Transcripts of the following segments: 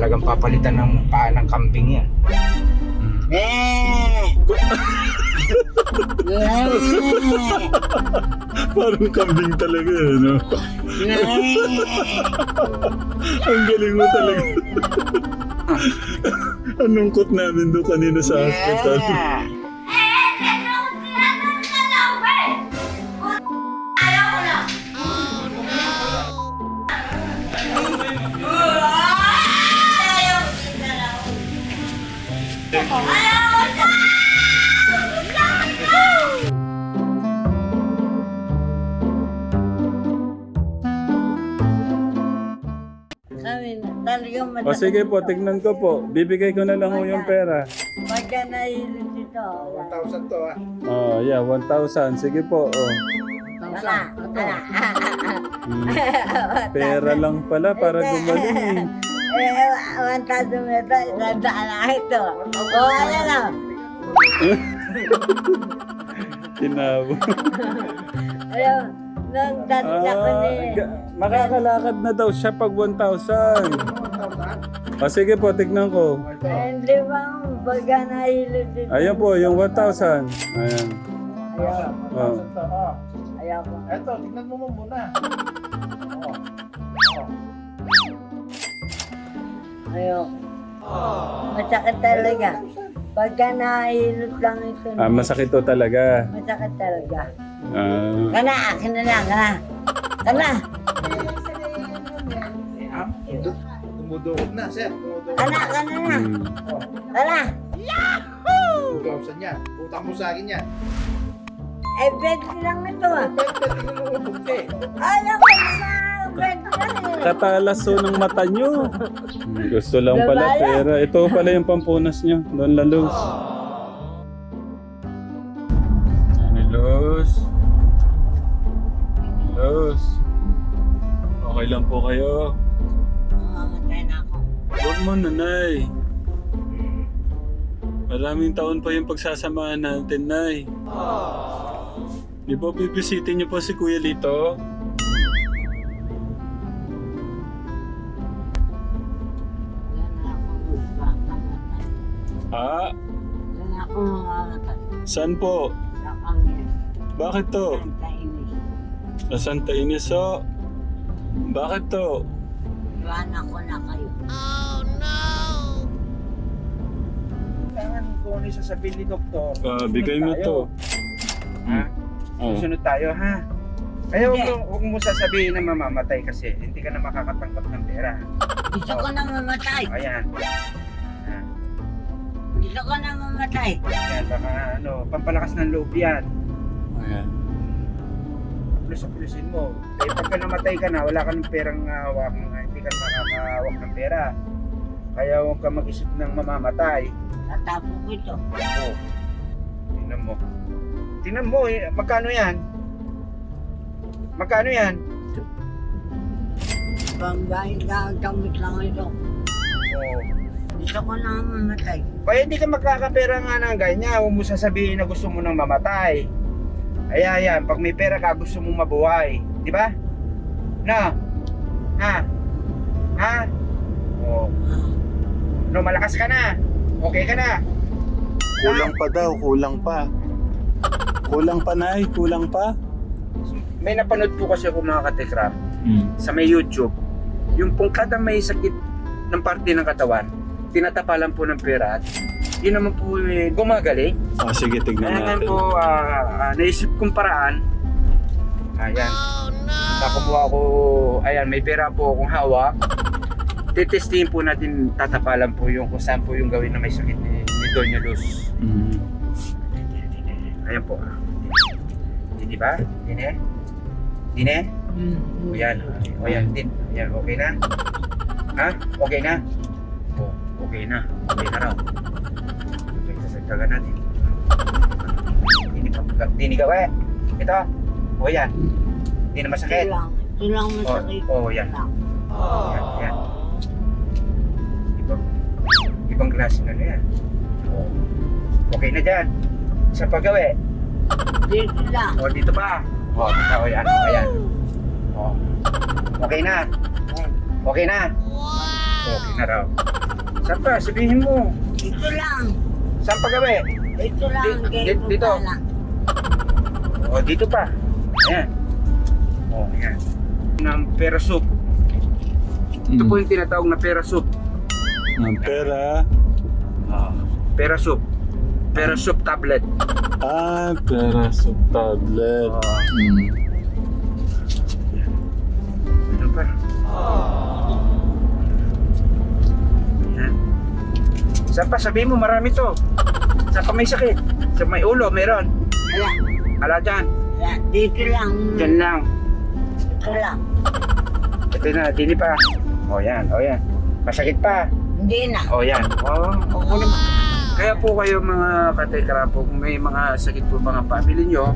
talagang papalitan ng paa ng kambing yan. Eh! Parang kambing talaga, eh, no? Ang galing mo talaga. Anong kot namin doon kanina sa hospital. Kami na talagang O sige po, tignan ko po. Bibigay ko na lang ho yung pera. Pagka nahilot dito, 1,000 to ah. Oh, yeah, 1,000. Sige po. Oh. wala, wala. Hmm. Pera lang pala para gumaling eh. Eh, 1,000 meter, isang daan na ito. O, ano na? Tinabo. Ayun, nung dati ako Ah, ni... makakalakad na daw siya pag 1,000. O sige po, tignan ko. Hindi ba, pagka nahilot dito. Ayan po, yung 1,000. Ayan. Ayaw, Oh. ayaw ko. Eto, tignan mo mo muna. Ayaw. Masakit talaga. Pagka nahilot lang ito. Ah, masakit to talaga. Masakit talaga. Ah, Kana, akin na lang, kana. Kana, Dumudukot na, sir. Dumudukot kana, kana na. hmm. Kana. 2,000 yan. Utang mo sa akin yan. Eh, pwede lang ito ah. Pwede, tignan mo mo. Ayaw ko na, pwede lang eh. Katalaso ng mata nyo. Gusto lang pala pera. Ito pala yung pampunas nyo. Don La Luz. Ani Luz. Luz. Okay lang po kayo. Mamamatay na ako. Huwag mo, nanay. Maraming taon pa yung pagsasamahan natin, nay. Di ba bibisitin niyo po si Kuya Lito? Saan po? Sa. Bakit to? Ang kainis. Sa Santa Ines ho? Bakit to? Iwanan ko na kayo. Kailangan kung ano sasabihin ni Doktor. Ah, bigay mo to. Ha? Oh. Susunod tayo, ha? Kaya huwag mo, huwag mo sasabihin na mamamatay kasi hindi ka na makakatanggap ng pera. Gusto ko na mamatay. Ayan. Ha? Gusto ko na mamatay. Ayan, baka ano, pampalakas ng loob yan. Ayan. Plus-plusin mo. Eh, pagka namatay ka na, wala ka ng perang uh, hawak, hindi ka makakahawak ng pera. Kaya huwag ka mag-isip ng mamamatay. Tatapo ko ito. Oo. Tingnan mo. Tingnan mo, eh, magkano yan? Magkano yan? Panggaling ka ang gamit lang ito. Oo. Gusto ko na mamatay. Kaya hindi ka magkakapera nga ng ganyan. Huwag mo sasabihin na gusto mo nang mamatay. Kaya yan, pag may pera ka, gusto mong mabuhay. Di ba? Na? Ha? Ha? Oo. No, malakas ka na. Okay ka na. Kulang pa daw, kulang pa. Kulang pa, Nay. Kulang pa. May napanood po kasi ako mga katekram Hmm. sa may YouTube. Yung pong kada may sakit ng parte ng katawan, tinatapalan po ng pera at yun naman po eh, gumagaling. Ah, sige, tignan Kaya nga natin. po, ah, ah, naisip kong paraan. Ayan. Nakakuha ko, ayan, may pera po akong hawak. Titestingin po natin, tatapalan po yung kung saan po yung gawin na may sakit ni, ni Doña Luz. Hmm. Ayan po. Di ba? Dine? Dine? O yan. O yan, din. Ayan, okay na? Ha? Okay na? Okay na. Okay na raw. Okay, sasagdagan natin. Dini pa, dini ka, we. Ito. O yan. Di na Ito masakit. lang. Ito lang O, masakit. o yan. Lang. Yan, yan. Ibang, ibang klase na na yan. O, okay na dyan. Sa paggawi. Dito lang. O, dito pa. O, dito. O, yan. O, ayan. O, okay na. Ayan. Okay na. O, Okay na raw. Saan pa? Sabihin mo. Ito lang. Saan pa gabi? Ito lang. Di- di- dito. lang. O, dito pa. Ayan. O, ayan. Ng pera soup. Ito po yung tinatawag na pera soup. Ang pera. Ah. Pera soup. Pera soup tablet. Ah, pera sa tablet. Ah. Mm. Ano pa? Ayan. Saan pa? Sabihin mo, marami to. Saan pa may sakit? Sa may ulo, meron. Wala. Ala dyan. Wala. Dito lang. Dyan lang. Ito lang. Ito na, dini pa. O yan, o yan. Masakit pa. Hindi na. O yan. O, o naman. Kaya po kayo mga katekra po, kung may mga sakit po mga family nyo,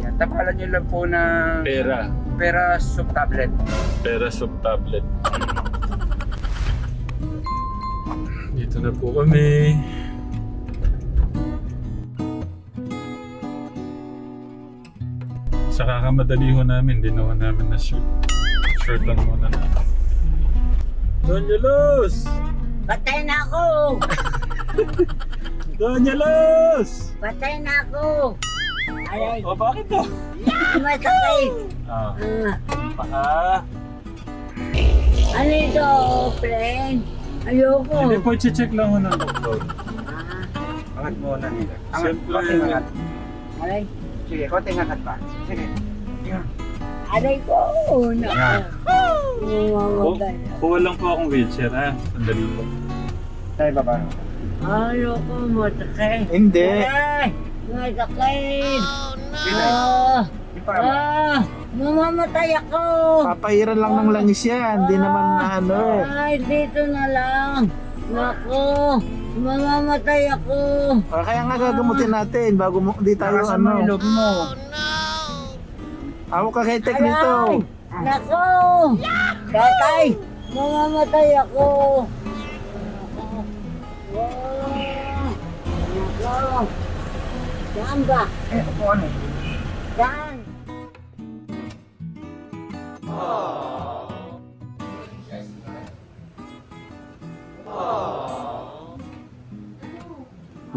ayan, tapalan nyo lang po ng Pera. pera soup tablet. Pera sa tablet. Dito na po kami. Sa kakamadali ho namin, ginawa namin na shoot. Short lang muna na. Donyelos! Patay na ako. Donyelos! Patay na ako. Aray. O bakit to? Masakit. Ah, Ah. paka. Ano ito, friend? Ayoko. Hindi po, check lang ho ng doktor. Ah. Angat mo na nila. Angat, Siyempre. konting angat. Aray. Sige, konting angat pa. Sige. Yan. Aray ko. Yan. Ku- Namamatay. kuha lang po akong wheelchair ha. Sandali po. Tayo baba. Ayoko, masakit. Hindi. Aray. Masakit. Sige. Ah. Di pa. Ah. Mamamatay ako. Papairan lang ng langis yan. Hindi naman na ano eh. Ay, dito na lang. Nako. Mamamatay ako. Ah, Kaya nga gagamutin natin bago mo, di tayo Nakasan mo yung ano. loob mo. Ako ka kay Tek nito. Nako! Tatay! Mamamatay ako! Nako! Nako! Saan ba? Eh, upuan mo. Saan?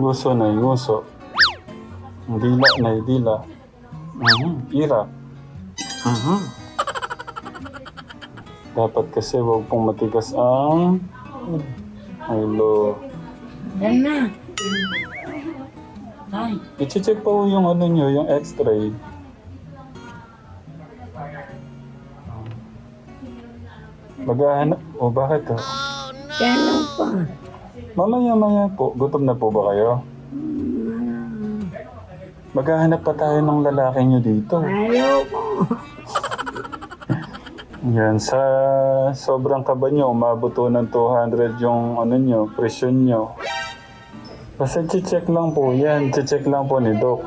Nguso na nguso. Dila na dila. Mhm, ira. Mhm. Dapat kasi wag pong matigas ang ulo. Saan na? Ay, I-check po yung ano nyo, yung x-ray. Maghahanap. O bakit to? kailan pa? Mamaya-maya po. Gutom na po ba kayo? Maghahanap pa tayo ng lalaki nyo dito. Ayoko. Yan, sa sobrang kaba nyo, umabot po ng 200 yung ano nyo, presyon nyo. Basta check lang po yan, check lang po ni Doc.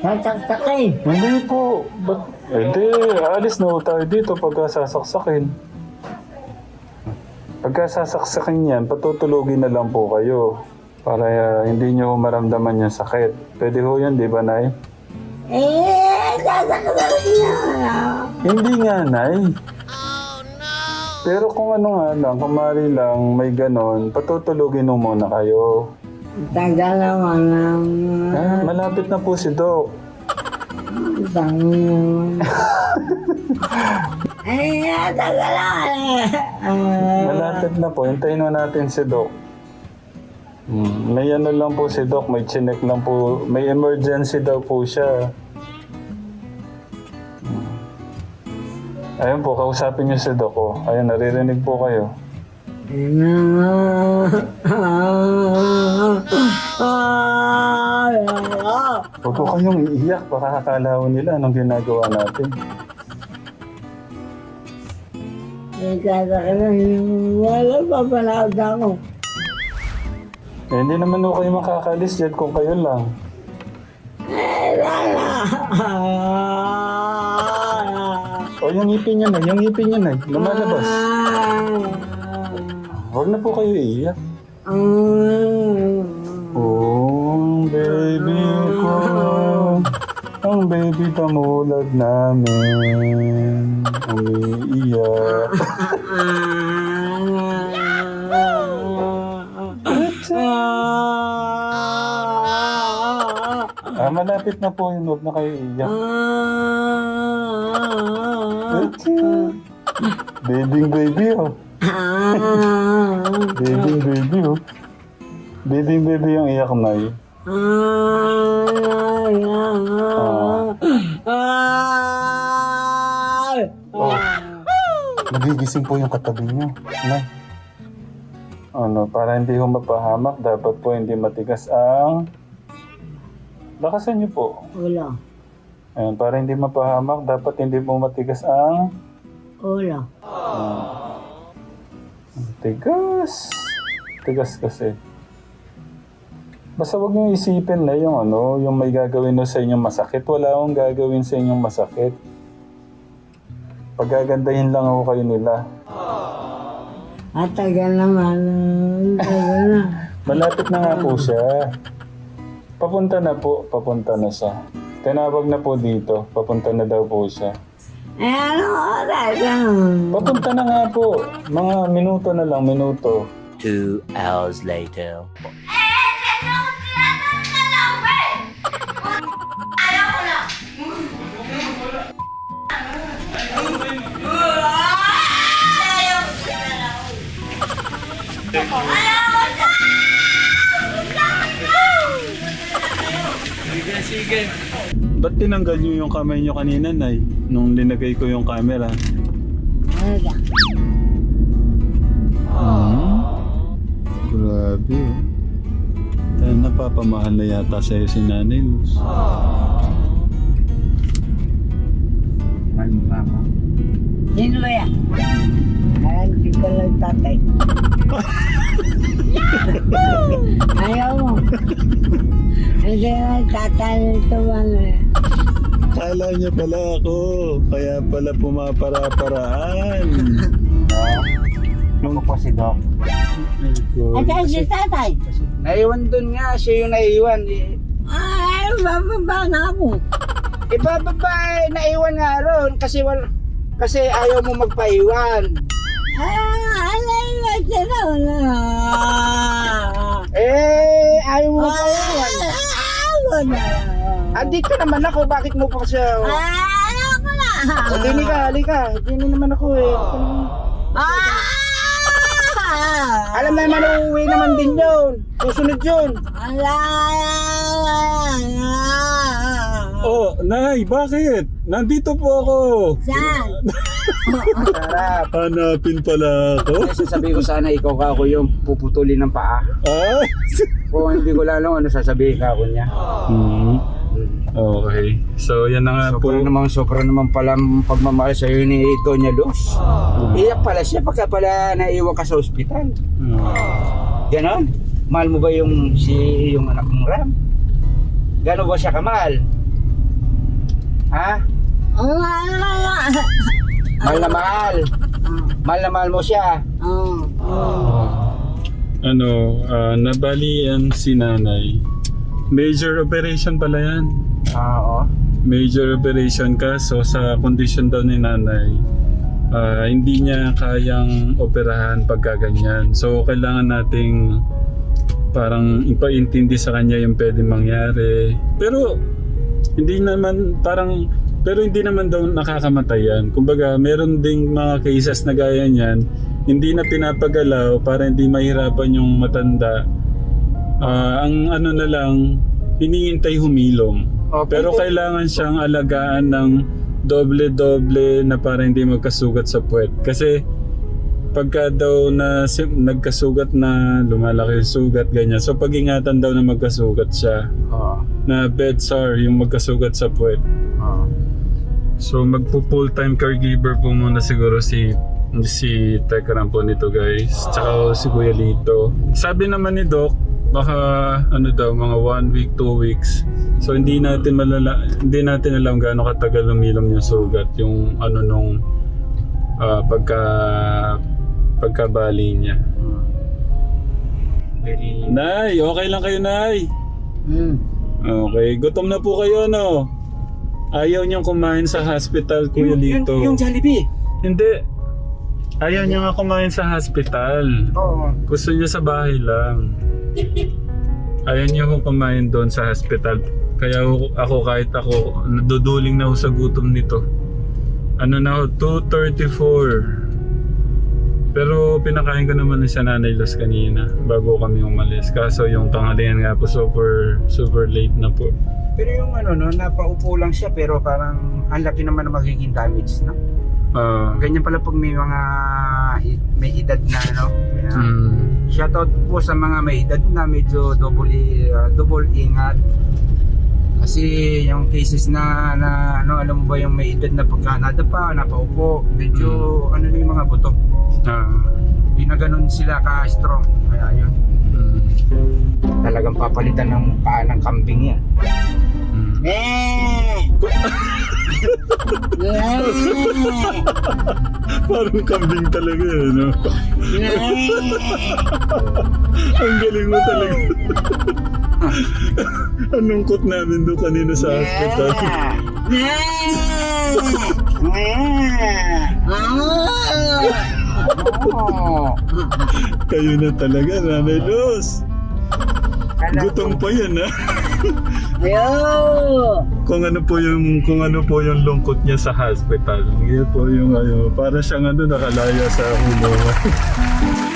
Sasaksakin. Hindi po, ba't, eh di, alis na po tayo dito pagka sasaksakin. Pagka sasaksakin yan, patutulugin na lang po kayo. Para uh, hindi nyo maramdaman yung sakit. Pwede ho yan, di ba, Nay? Eh, sasaksakin na. Hindi nga, Nay. Pero kung ano nga lang, kumari lang, may ganon, patutulugin mo muna kayo. Tagal naman ng... Ah, malapit na po si Doc. Dami Ay, tagal naman. Ah, Malapit na po, hintayin na natin si Doc. Hmm, may ano lang po si Doc, may chinek lang po, may emergency daw po siya. Hmm. Ayun po, kausapin niyo si Doc. Oh. Ayun, naririnig po kayo. Huwag po kayong iiyak, baka kakala ko nila anong ginagawa natin. Wala pa pala ako. Eh, hindi naman po kayo makakalis dyan kung kayo lang. O yung ngipin niya na, yung ngipin niya na, lumalabas. Huwag na po kayo iiyak. Oh, baby ko. Ang baby pamulad namin. Umiiyak. ah, malapit na po yun. Huwag na kayo iiyak. baby baby oh. baby baby oh. Baby baby yung iyak na yun. Nagigising po yung katabi niyo. Nay. Ano, para hindi ho mapahamak, dapat po hindi matigas ang... Lakasan niyo po. Ulo. Ayan, para hindi mapahamak, dapat hindi po matigas ang... Ulo. Tigas. Tigas kasi. Basta wag niyo isipin na yung ano, yung may gagawin no sa inyong masakit. Wala akong gagawin sa inyong masakit. Pagagandahin lang ako kayo nila. At tagal naman. Tagal na. Malapit na nga po siya. Papunta na po, papunta na siya. Tinawag na po dito, papunta na daw po siya. Eh, ano oras? Papunta na nga po. Mga minuto na lang, minuto. Two hours later. Ba't tinanggal niyo yung kamay niyo kanina, Nay? Nung linagay ko yung camera. Ano Hmm? Grabe. Tayo napapamahal na yata sa'yo si Nanay Luz. Mahal mo ba ako? Sino ba yan? Alam ko lang tatay. Ayaw mo. Tatay nito ano eh. Kala niya pala ako. Kaya pala pumapara-paraan. Ako po si Doc. At saan si tatay? Naiwan dun nga, siya yung naiwan. Eh, Ay, bababa na ako. Ibababa eh, naiwan nga ron kasi wal kasi ayaw mo magpaiwan. Ah, alay na sila. Eh, ayaw mo magpaiwan. Ako na. Andito naman ako, bakit mo pa kasi... Ay, ako na. O, dini ka, halika. Dini naman ako eh. Ah! Alam naman, uuwi naman din yun. Susunod yun. Oh, Nay, bakit? Nandito po ako. Saan? Sarap. Hanapin pala ako. Kasi sasabihin ko sana ikaw ka ako yung puputulin ng paa. Ah? Kung hindi ko lalo ano sasabihin ka ako niya. Hmm. Okay. So, yan na nga po. Sobra naman, sobra naman pala ang pagmamahal sa iyo ni Doña Luz. Iyak pala siya pagka pala naiwan ka sa ospital. Hmm. Ganon? Mahal mo ba yung si yung anak mong Ram? Gano'n ba siya kamahal? Ha? Mahal na mahal. Mahal na mahal mo siya. Ano, ah, nabalian si nanay. Major operation pala yan. Oo. Major operation ka, so sa condition daw ni nanay, ah, hindi niya kayang operahan pagka ganyan. So kailangan nating parang ipaintindi sa kanya yung pwede mangyari. Pero hindi naman parang pero hindi naman daw nakakamatay yan. Kumbaga, meron ding mga cases na gaya niyan, hindi na pinapagalaw para hindi mahirapan yung matanda. Ah, ang ano na lang, iniintay humilom. Okay. Pero kailangan siyang alagaan ng doble-doble na para hindi magkasugat sa puwet. Kasi pagka daw na sim- nagkasugat na lumalaki yung sugat, ganyan. So pag-ingatan daw na magkasugat siya. Oo. Na bed sore, yung magkasugat sa puwet. Oo. So magpo full time caregiver po muna siguro si si Tekram po nito guys. Tsaka si Kuya Lito. Sabi naman ni Doc, baka ano daw mga one week, two weeks. So hindi natin malala, hindi natin alam gaano katagal lumilom yung sugat, yung ano nung ah, pagka pagkabali niya. Very... Nay, okay lang kayo, Nay. Hmm. Okay, gutom na po kayo, no? Ayaw niyang kumain sa hospital, Kuya Yung, yung, Lito. yung Jollibee. Hindi. Ayaw niya nga kumain sa hospital. Oo. Gusto niya sa bahay lang. Ayaw niya kung kumain doon sa hospital. Kaya ako, kahit ako, naduduling na ako sa gutom nito. Ano na ako, 2.34. Pero pinakain ko naman na sa Nanay Los kanina bago kami umalis. Kaso yung tanghalian nga po super, super late na po. Pero yung ano, no, napaupo lang siya pero parang ang laki naman na magiging damage, no? Ah, Ganyan pala pag may mga may edad na, no? Kaya, mm, Shoutout po sa mga may edad na medyo double, uh, double ingat. Kasi yung cases na, na ano, alam mo ba yung may edad na pagka nadapa, napaupo, medyo ano na yung mga buto. ah, Hindi na ganun sila ka-strong. Kaya yun, mm, talagang papalitan ng paa ng kambing yan. mm. Parang kambing talaga eh, no? Ang galing mo talaga. Ang lungkot namin doon kanina sa hospital. Kayo na talaga, Nanay Luz. Gutom pa yan, ha? Ayo! Kung ano po yung kung ano po yung lungkot niya sa hospital. Yan po yung ano, para siyang ano nakalaya sa ulo.